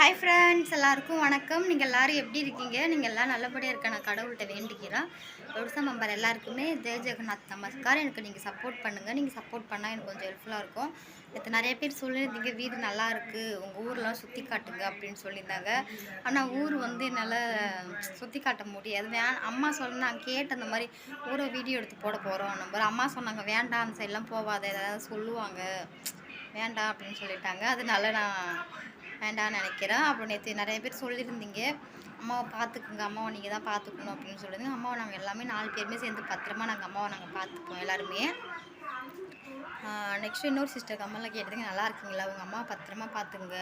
Hi friends எல்லாருக்கும் வணக்கம். நீங்கள் எல்லாரும் எப்படி இருக்கீங்க? நீங்கள் எல்லாம் நல்லபடியாக இருக்க நான் கடவுள்கிட்ட வேண்டிக்கிறேன் ஒடிசா மெம்பர் எல்லாருக்குமே ஜெய ஜெகநாத் நமஸ்கார். எனக்கு நீங்கள் சப்போர்ட் பண்ணுங்கள் நீங்கள் சப்போர்ட் பண்ணால் எனக்கு கொஞ்சம் ஹெல்ப்ஃபுல்லாக இருக்கும். இப்போ நிறைய பேர் சொல்லியிருந்தீங்க வீடு நல்லா இருக்குது உங்கள் ஊர்லாம் சுற்றி காட்டுங்க அப்படின்னு சொல்லியிருந்தாங்க. ஆனால் ஊர் வந்து என்னால் சுற்றி காட்ட முடியாது. வேன் அம்மா சொன்னாங்க கேட்டு அந்த மாதிரி ஊரை வீடியோ எடுத்து போட போகிறோம் நம்ம. அம்மா சொன்னாங்க வேண்டாம் அந்த சைட்லாம் போகாத ஏதாவது சொல்லுவாங்க. வேண்டாம் அப்படின்னு சொல்லிட்டாங்க. அதனால நான் வேண்டாம்னு நினைக்கிறேன். அப்புறம் நேற்று நிறைய பேர் சொல்லியிருந்தீங்க. அம்மாவை பார்த்துக்குங்க அம்மாவை நீங்கள் தான் பார்த்துக்கணும் அப்படின்னு சொல்லியிருந்தீங்க அம்மாவை நாங்கள் எல்லாமே நாலு பேருமே சேர்ந்து பத்திரமா நாங்கள் அம்மாவை நாங்கள் பார்த்துப்போம் எல்லாருமே. நெக்ஸ்ட் இன்னொரு சிஸ்டர் கம்மலில் கேட்டதுங்க நல்லா இருக்கீங்களா? உங்கள் அம்மா பத்திரமா பார்த்துங்க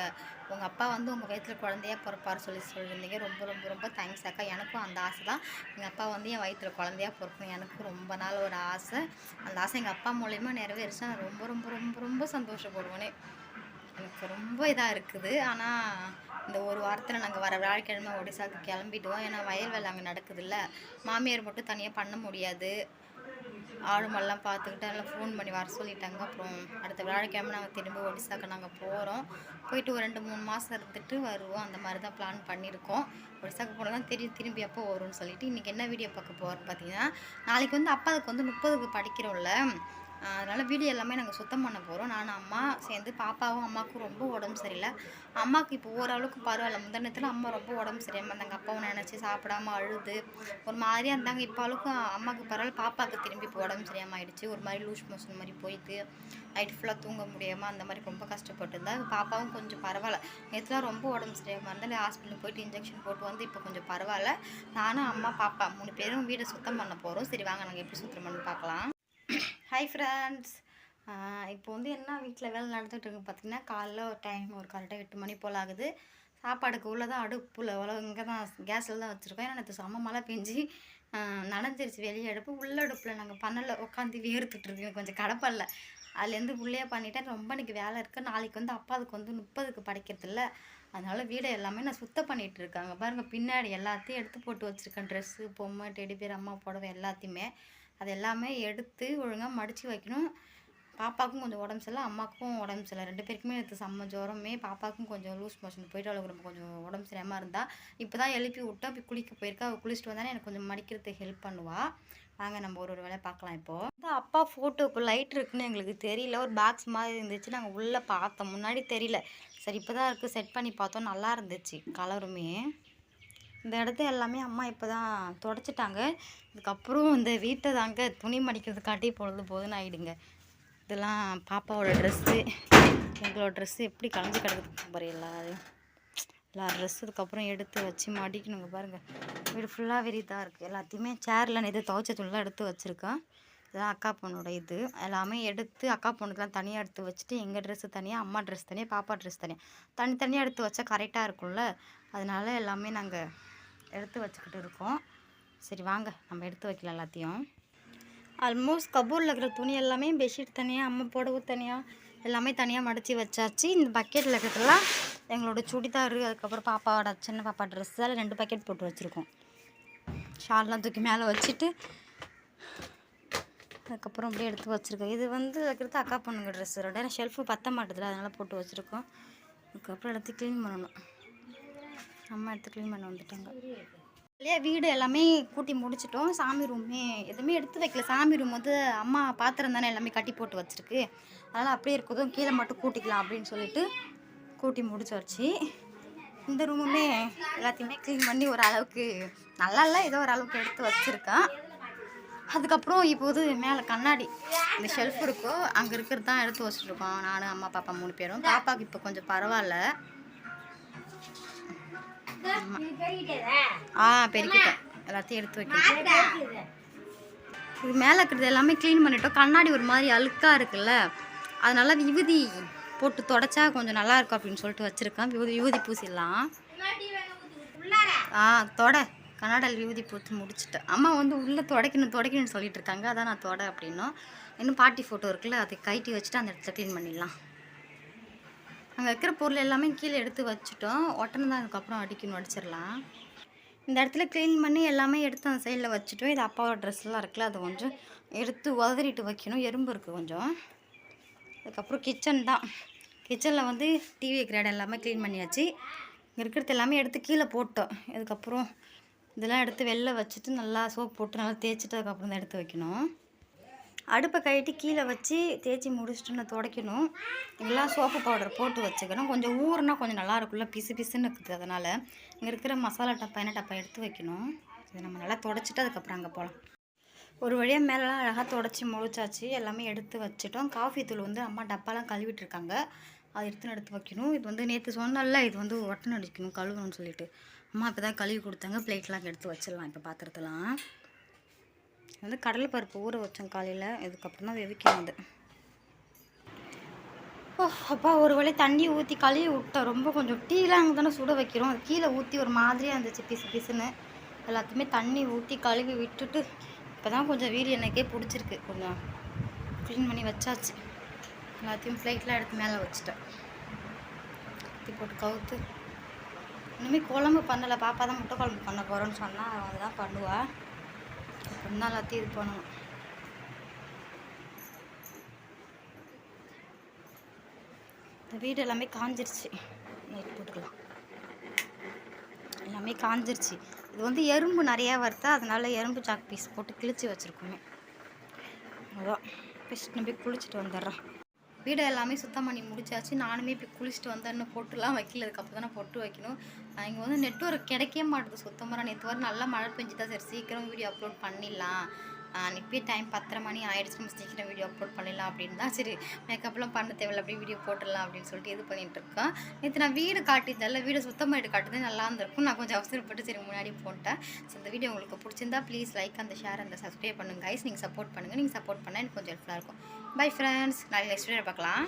உங்கள் அப்பா வந்து உங்கள் வயிற்றில் குழந்தையா பிறப்பார் சொல்லி சொல்லியிருந்தீங்க. ரொம்ப ரொம்ப ரொம்ப தேங்க்ஸ் அக்கா. எனக்கும் அந்த ஆசை தான். எங்கள் அப்பா வந்து என் வயிற்றில் குழந்தையா பிறக்கணும் எனக்கும் ரொம்ப நாள் ஒரு ஆசை. அந்த ஆசை எங்கள் அப்பா மூலயமா நிறைவேறிச்சா நான் ரொம்ப ரொம்ப ரொம்ப ரொம்ப சந்தோஷப்படுவேனே. எனக்கு ரொம்ப இதாக இருக்குது. ஆனால் இந்த ஒரு வாரத்தில் நாங்கள் வர வியாழக்கிழமை ஒடிசாவுக்கு கிளம்பிடுவோம் ஏன்னா வயல் வேலை அங்கே நடக்குதுல்ல. மாமியார் மட்டும் தனியாக பண்ண முடியாது. ஆளுமெல்லாம் பார்த்துக்கிட்டு எல்லாம் ஃபோன் பண்ணி வர சொல்லிட்டாங்க. அப்புறம் அடுத்த வியாழக்கிழமை நாங்கள் திரும்ப ஒடிசாக்கு நாங்கள் போகிறோம் போயிட்டு ஒரு ரெண்டு மூணு மாதம் இருந்துட்டு வருவோம். அந்த மாதிரி தான் பிளான் பண்ணியிருக்கோம். ஒடிசாக்கு போனால் தான் தெரியும் திரும்பி எப்போ வரும்னு சொல்லிட்டு இன்றைக்கி என்ன வீடியோ பார்க்க போகிறோம்னு பார்த்தீங்கன்னா நாளைக்கு வந்து அப்பாவுக்கு வந்து முப்பதுக்கு படிக்கிறோம்ல. அதனால் வீடு எல்லாமே நாங்கள் சுத்தம் பண்ண போகிறோம் நான் அம்மா சேர்ந்து பாப்பாவும் அம்மாவுக்கும் ரொம்ப உடம்பு சரியில்லை. அம்மாவுக்கு இப்போ ஓரளவுக்கு பரவாயில்ல. முந்தினத்தில் அம்மா ரொம்ப உடம்பு சரியாமல் இருந்தாங்க. அப்பாவும் நினச்சி சாப்பிடாம அழுது. ஒரு மாதிரியாக இருந்தாங்க. இப்போ அளவுக்கு அம்மாவுக்கு பரவாயில்ல. பாப்பாவுக்கு திரும்பி இப்போ உடம்பு சரியாமல் ஆயிடுச்சு. ஒரு மாதிரி லூஸ் மோஷன் மாதிரி போயிட்டு நைட் ஃபுல்லாக தூங்க முடியாமல் அந்த மாதிரி ரொம்ப கஷ்டப்பட்டு இருந்தால் பாப்பாவும் கொஞ்சம் பரவாயில்ல. நேற்றுலாம் ரொம்ப உடம்பு சரியாமல் இருந்தாலும் ஹாஸ்பிட்டல் போயிட்டு இன்ஜெக்ஷன் போட்டு வந்து இப்போ கொஞ்சம் பரவாயில்ல. நானும் அம்மா பாப்பா மூணு பேரும் வீடை சுத்தம் பண்ண போகிறோம் சரி வாங்க நாங்கள் எப்படி சுத்தம் பண்ணி பார்க்கலாம். ஹாய் ஃப்ரெண்ட்ஸ் இப்போ வந்து என்ன வீட்டில் வேலை நடந்துகிட்டு இருக்கு பார்த்தீங்கன்னா காலைல ஒரு டைம் ஒரு கரெக்டாக எட்டு மணி போல் ஆகுது. சாப்பாடுக்கு உள்ளே தான் அடுப்பில் அவ்வளோ இங்கே தான் கேஸில் தான் வச்சுருக்கோம். ஏன்னா நேற்று செம்ம மழை பெஞ்சு நனைஞ்சிருச்சு வெளியே அடுப்பு. உள்ள அடுப்பில் நாங்கள் பண்ணல உட்காந்து வேர்த்துட்டு கொஞ்சம் கடப்பல்ல அதுலேருந்து உள்ளே பண்ணிட்டேன். ரொம்ப எனக்கு வேலை இருக்குது நாளைக்கு வந்து அப்பாவுக்கு வந்து முப்பதுக்கு படைக்கிறதில்ல அதனால் வீடை எல்லாமே நான் சுத்தம் பண்ணிகிட்டு இருக்காங்க. பாருங்கள் பின்னாடி எல்லாத்தையும் எடுத்து போட்டு வச்சுருக்கேன். ட்ரெஸ்ஸு பொம்மை டெடி பேர் அம்மா புடவை எல்லாத்தையுமே. அது எல்லாமே எடுத்து ஒழுங்காக மடித்து வைக்கணும். பாப்பாவுக்கும் கொஞ்சம் உடம்பு சரியில்லை அம்மாவுக்கும் உடம்பு சரியில்லை. ரெண்டு பேருக்குமே எடுத்து செம்ம ஜுரமே பாப்பாவுக்கும் கொஞ்சம் லூஸ் மோஷன். போயிட்டு அவளுக்கு ரொம்ப கொஞ்சம் உடம்பு சரியாமல் இருந்தால் இப்போ தான் எழுப்பி விட்டோம். போய் குளிக்க போயிருக்கா. அவள் குளிச்சுட்டு வந்தானே எனக்கு கொஞ்சம் மடிக்கிறதுக்கு ஹெல்ப் பண்ணுவாள் வாங்க நம்ம ஒரு ஒரு வேலை பார்க்கலாம் இப்போது வந்து அப்பா ஃபோட்டோக்கு லைட் இருக்குன்னு எங்களுக்கு தெரியல. ஒரு பாக்ஸ் மாதிரி இருந்துச்சு. நாங்கள் உள்ளே பார்த்தோம். முன்னாடி தெரியல. சரி இப்போ தான் இருக்குது செட் பண்ணி பார்த்தோம். நல்லா இருந்துச்சு. கலருமே இந்த இடத்த எல்லாமே அம்மா இப்போ தான் தொடச்சிட்டாங்க. இதுக்கப்புறம் இந்த வீட்டை தாங்க துணி மடிக்கிறது காட்டி பொழுது போதுன்னு ஆகிடுங்க இதெல்லாம் பாப்பாவோட ட்ரெஸ்ஸு எங்களோட ட்ரெஸ்ஸு எப்படி கலந்து கிடக்குது பாரு எல்லாரும் எல்லா ட்ரெஸ் இதுக்கப்புறம் எடுத்து வச்சு மடிக்கணுங்க பாருங்கள் வீடு ஃபுல்லாக வெறிதாக இருக்குது எல்லாத்தையுமே சேரில் நேற்று துவைச்ச துணிலாம் எடுத்து வச்சுருக்கேன். இதெல்லாம் அக்கா பொண்ணோட இது. எல்லாமே எடுத்து அக்கா பொண்ணுக்கெலாம் தனியாக எடுத்து வச்சுட்டு எங்கள் ட்ரெஸ்ஸு தனியாக அம்மா ட்ரெஸ் தனியாக பாப்பா ட்ரெஸ் தனியாக தனித்தனியாக எடுத்து வச்சா கரெக்டாக இருக்கும்ல. அதனால எல்லாமே நாங்கள் எடுத்து வச்சுக்கிட்டு இருக்கோம். சரி வாங்க. நம்ம எடுத்து வைக்கலாம் எல்லாத்தையும். ஆல்மோஸ்ட் கபூரில் இருக்கிற துணி எல்லாமே பெட்ஷீட் தனியாக அம்மா புடவு தனியாக எல்லாமே தனியாக மடித்து வச்சாச்சு. இந்த பக்கெட்டில் இருக்கிறதுலாம் எங்களோட சுடிதார் அதுக்கப்புறம் பாப்பாவோட சின்ன பாப்பா ட்ரெஸ் எல்லாம் ரெண்டு பக்கெட் போட்டு வச்சுருக்கோம். ஷால்லாம் தூக்கி மேலே வச்சுட்டு அதுக்கப்புறம் அப்படியே எடுத்து வச்சுருக்கோம். இது வந்து வைக்கிறது அக்கா பொண்ணுங்க ட்ரெஸ்ஸு ரெண்டு ஷெல்ஃபு பத்த மாட்டுதுல அதனால் போட்டு வச்சுருக்கோம். அதுக்கப்புறம் எடுத்து க்ளீன் பண்ணணும். அம்மா எடுத்து க்ளீன் பண்ண வந்துட்டாங்க. இல்லையா வீடு எல்லாமே கூட்டி முடிச்சிட்டோம். சாமி ரூமே எதுவுமே எடுத்து வைக்கல. சாமி ரூம் வந்து அம்மா பாத்திரம் தானே எல்லாமே கட்டி போட்டு வச்சுருக்கு. அதனால் அப்படியே இருக்கதும் கீழே மட்டும் கூட்டிக்கலாம் அப்படின்னு சொல்லிட்டு கூட்டி முடிச்சாச்சு. இந்த ரூமுமே எல்லாத்தையுமே க்ளீன் பண்ணி ஒரு அளவுக்கு நல்லா இல்லை ஏதோ ஒரு அளவுக்கு எடுத்து வச்சுருக்கேன் அதுக்கப்புறம் இப்போது மேலே கண்ணாடி இந்த ஷெல்ஃப் இருக்கோ அங்கே இருக்கிறது தான் எடுத்து வச்சுருக்கோம் நானும் அம்மா பாப்பா மூணு பேரும். பாப்பாவுக்கு இப்போ கொஞ்சம் பரவாயில்ல. ஆ பெருக்கிட்டேன் எல்லாத்தையும் எடுத்து இது மேலே இருக்கிறது எல்லாமே க்ளீன் பண்ணிட்டோம். கண்ணாடி ஒரு மாதிரி அழுக்காக இருக்குல்ல. அதனால விபூதி போட்டு தொடச்சா கொஞ்சம் நல்லா இருக்கும் அப்படின்னு சொல்லிட்டு வச்சுருக்கேன். விபூதி விபூதி பூசிடலாம். ஆ தொட. கண்ணாடியில் விபூதி பூத்து முடிச்சிட்டேன். அம்மா வந்து உள்ளே துடைக்கணும் துடைக்கணும்னு சொல்லிட்டு இருக்காங்க. அதான் நான் தொட அப்படின்னும். இன்னும் பாட்டி ஃபோட்டோ இருக்குல்ல அதை கைட்டி வச்சுட்டு அந்த இடத்துல க்ளீன் பண்ணிடலாம். அங்கே வைக்கிற பொருள் எல்லாமே கீழே எடுத்து வச்சுட்டோம். ஒட்டனை தான் அதுக்கப்புறம் அடிக்கணும் அடிச்சிடலாம் இந்த இடத்துல க்ளீன் பண்ணி எல்லாமே எடுத்து அந்த சைடில் வச்சுட்டோம். இது அப்பாவோட ட்ரெஸ்லாம் இருக்குல்ல அதை கொஞ்சம் எடுத்து உதறிட்டு வைக்கணும். எறும்பு இருக்குது கொஞ்சம். அதுக்கப்புறம் கிச்சன் தான். கிச்சனில் வந்து டிவி வைக்கிற இடம் எல்லாமே க்ளீன் பண்ணியாச்சு. இங்கே இருக்கிறது எல்லாமே எடுத்து கீழே போட்டோம். இதுக்கப்புறம் இதெல்லாம் எடுத்து வெளில வச்சுட்டு நல்லா சோப் போட்டு நல்லா தேய்ச்சிட்டு அதுக்கப்புறம் தான் எடுத்து வைக்கணும். அடுப்பை கழட்டி கீழே வச்சு தேய்ச்சி முடிச்சுட்டு நான் துடைக்கணும். இதெல்லாம் சோப்பு பவுடர் போட்டு வச்சுக்கணும். கொஞ்சம் ஊறுனா கொஞ்சம் நல்லா இருக்கும்ல. பிசு பிசுன்னு இருக்குது அதனால். இங்கே இருக்கிற மசாலா டப்பா என்ன டப்பா எடுத்து வைக்கணும். இதை நம்ம நல்லா துடைச்சிட்டு அதுக்கப்புறம் அங்கே போகலாம் ஒரு வழியாக மேலெலாம் அழகாக தொடச்சி முழிச்சாச்சு. எல்லாமே எடுத்து வச்சுட்டோம். காஃபி தூள் வந்து அம்மா டப்பாலாம் கழுவிட்டுருக்காங்க. அதை எடுத்துன்னு எடுத்து வைக்கணும். இது வந்து நேற்று சொன்னால இது வந்து ஒட்டனை அடிக்கணும் கழுவணும்னு சொல்லிட்டு. அம்மா இப்போ தான் கழுவி கொடுத்தாங்க. பிளேட்லாம் எடுத்து வச்சிடலாம் இப்போ பாத்திரத்தெல்லாம். வந்து கடலை பருப்பு ஊற வச்சோம் காலையில். இதுக்கப்புறம் தான் வெவிக்கணும் அது. ஓ அப்பா ஒரு வழி தண்ணி ஊற்றி கழுவி விட்டோம். ரொம்ப கொஞ்சம் டீலாம் அங்கே தானே சுட வைக்கிறோம். அது கீழே ஊற்றி ஒரு மாதிரியாக இருந்துச்சு பிசு பிசுன்னு. எல்லாத்தையுமே தண்ணி ஊற்றி கழுவி விட்டுட்டு இப்போ தான் கொஞ்சம் வீடு எனக்கே பிடிச்சிருக்கு. கொஞ்சம் க்ளீன் பண்ணி வச்சாச்சு. எல்லாத்தையும் ஃப்ளைட்லாம் எடுத்து மேலே வச்சுட்டேன். ஊற்றி போட்டு கவுத்து. இனிமேல் குழம்பு பண்ணலை. பாப்பா தான் முட்டை குழம்பு பண்ண போகிறோன்னு சொன்னால் அதுதான் தான் பண்ணுவா நாள் தான் எல்லாத்தையும் இது பண்ணணும். இந்த வீடு எல்லாமே காஞ்சிருச்சு. லைட் போட்டுக்கலாம். எல்லாமே காஞ்சிருச்சு. இது வந்து எறும்பு நிறையா வருதா அதனால எறும்பு சாக் பீஸ் போட்டு கிழிச்சு வச்சுருக்கோமே. அதான். ஃபஸ்ட் நம்பி குளிச்சுட்டு வந்துடுறோம். வீடு எல்லாமே சுத்தம் பண்ணி முடிச்சாச்சு. நானுமே இப்போ குளிச்சுட்டு வந்தேன்னு இன்னும் பொட்டுலாம் வைக்கல அதுக்கப்புறம் தானே பொட்டு வைக்கணும். இங்கே வந்து நெட்ஒர்க் கிடைக்கவே மாட்டுது சுத்தமாக நேற்று வர நல்லா மழை பெஞ்சுதா. சரி சீக்கிரம் வீடியோ அப்லோட் பண்ணிடலாம். இப்போயே டைம் பத்தரை மணி ஆயிடுச்சு நம்ம சீக்கிரம் வீடியோ அப்லோட் பண்ணிடலாம் அப்படின்னு தான். சரி மேக்கப்லாம் பண்ண தேவையில்ல அப்படியே வீடியோ போட்டுடலாம் அப்படின்னு சொல்லிட்டு இது பண்ணிகிட்டு இருக்கேன் நேற்று நான் வீடு காட்டியிருந்தால வீடு சுத்தமாக பண்ணிட்டு காட்டுறது நல்லா இருந்திருக்கும். நான் கொஞ்சம் அவசரப்பட்டு சரி முன்னாடி போட்டேன். ஸோ இந்த வீடியோ உங்களுக்கு பிடிச்சிருந்தா ப்ளீஸ் லைக் அந்த ஷேர் அந்த சப்ஸ்கிரைப் பண்ணுங்க கைஸ் நீங்கள் சப்போர்ட் பண்ணுங்கள் நீங்கள் சப்போர்ட் பண்ணால் எனக்கு கொஞ்சம் ஹெல்ப்ஃபுல்லாக இருக்கும். பை ஃப்ரெண்ட்ஸ் நாளைக்கு நெக்ஸ்ட் வீடியோ பார்க்கலாம்.